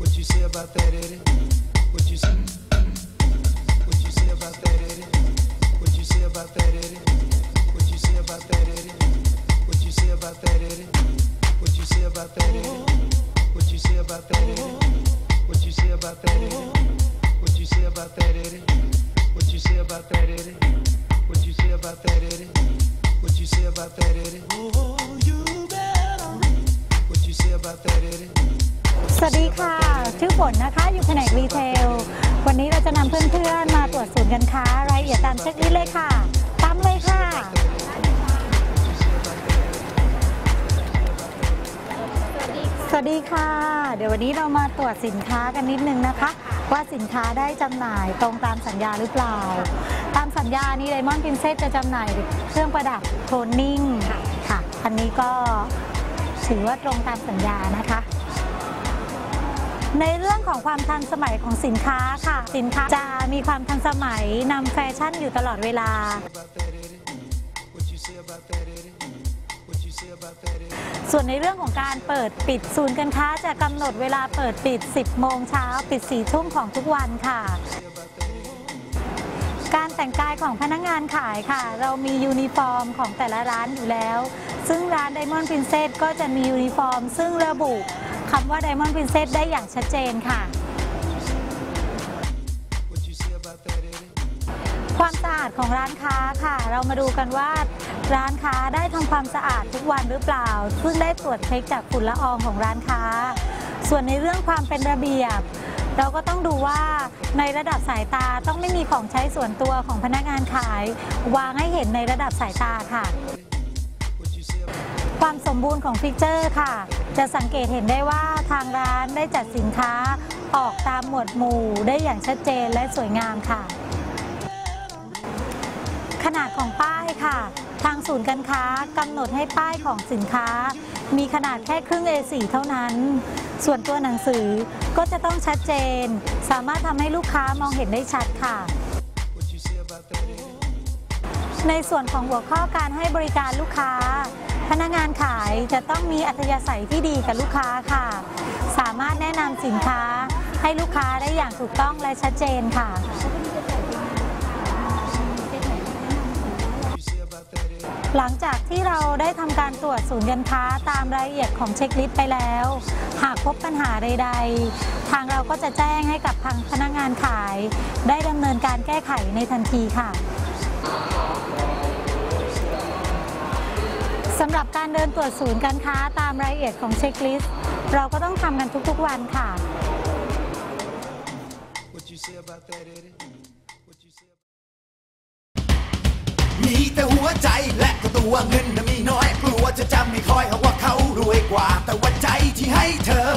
What you say about that, Eddie? What you say Eddie? What you say about that, Eddie? What you say about that, Eddie? Oh, you better. What you say about that, Eddie? สวัสดีค่ะ ชื่อฝนนะคะ อยู่แผนกรีเทล วันนี้เราจะนำเพื่อนๆ มาตรวจศูนย์การค้ารายละเอียดตามเช็คลิสต์เลยค่ะ ตามเลยค่ะ สวัสดีค่ะ เดี๋ยววันนี้เรามาตรวจสินค้ากันนิดนึงนะคะ ว่าสินค้าได้จำหน่ายตรงตามสัญญาหรือเปล่าตาม สัญญานี้ไดมอนด์พินเซจะจำหน่ายเครื่องประดับโทนนิ่งค่ะ อันนี้ก็ถือว่าตรงตามสัญญานะคะ ในเรื่องของความทันสมัยของสินค้าค่ะ สินค้าจะมีความทันสมัยนำแฟชั่นอยู่ตลอดเวลา ส่วนในเรื่องของการเปิดปิดศูนย์การค้าจะกำหนดเวลาเปิดปิด 10 โมงเช้า ปิด 4 ทุ่มของทุกวันค่ะ แต่งกายของพนักงานขายค่ะ เรามียูนิฟอร์มของแต่ละร้านอยู่แล้ว ซึ่งร้าน Diamond Princess ก็จะมียูนิฟอร์ม ซึ่งระบุคำว่า Diamond Princess ได้อย่างชัดเจนค่ะ ความสะอาดของร้านค้าค่ะ เรามาดูกันว่าร้านค้าได้ทำความสะอาดทุกวันหรือเปล่าซึ่งได้ตรวจเช็คจากฝุ่นละอองของร้านค้า ส่วนในเรื่องความเป็นระเบียบ เราก็ต้องดูว่าในระดับสายตาต้องไม่มีของใช้ส่วนตัวของพนักงานขายวางให้เห็นในระดับสายตาค่ะ ความสมบูรณ์ของฟิกเจอร์ค่ะ จะสังเกตเห็นได้ว่าทางร้านได้จัดสินค้าออกตามหมวดหมู่ได้อย่างชัดเจนและสวยงามค่ะ ขนาดของป้ายค่ะ ทางศูนย์การค้ากำหนดให้ป้ายของสินค้า มีขนาดแค่ครึ่ง A4 เท่านั้น ส่วนตัวหนังสือ ก็จะต้องชัดเจน สามารถทำให้ลูกค้ามองเห็นได้ชัดค่ะ ในส่วนของหัวข้อการให้บริการลูกค้า พนักงานขายจะต้องมีอัธยาศัยที่ดีกับลูกค้าค่ะ สามารถแนะนำสินค้าให้ลูกค้าได้อย่างถูกต้องและชัดเจนค่ะ หลังจากที่เราได้ทำการตรวจศูนย์การค้าตามรายละเอียดของเช็คลิสต์ไปแล้ว หากพบปัญหาใด ๆ ทางเราก็จะแจ้งให้กับทางพนักงานขาย ได้ดำเนินการแก้ไขในทันทีค่ะสำหรับการเดินตรวจศูนย์การค้าตามรายละเอียดของเช็คลิสต์เราก็ต้องทำกันทุกๆวันค่ะ What you say about that, Eddie? มีแต่หัวใจและก็ตัวเงินน่ะมีน้อย กลัวจะจำไม่ค่อยเพราะว่าเขารวยกว่า แต่ว่าใจที่ให้เธอ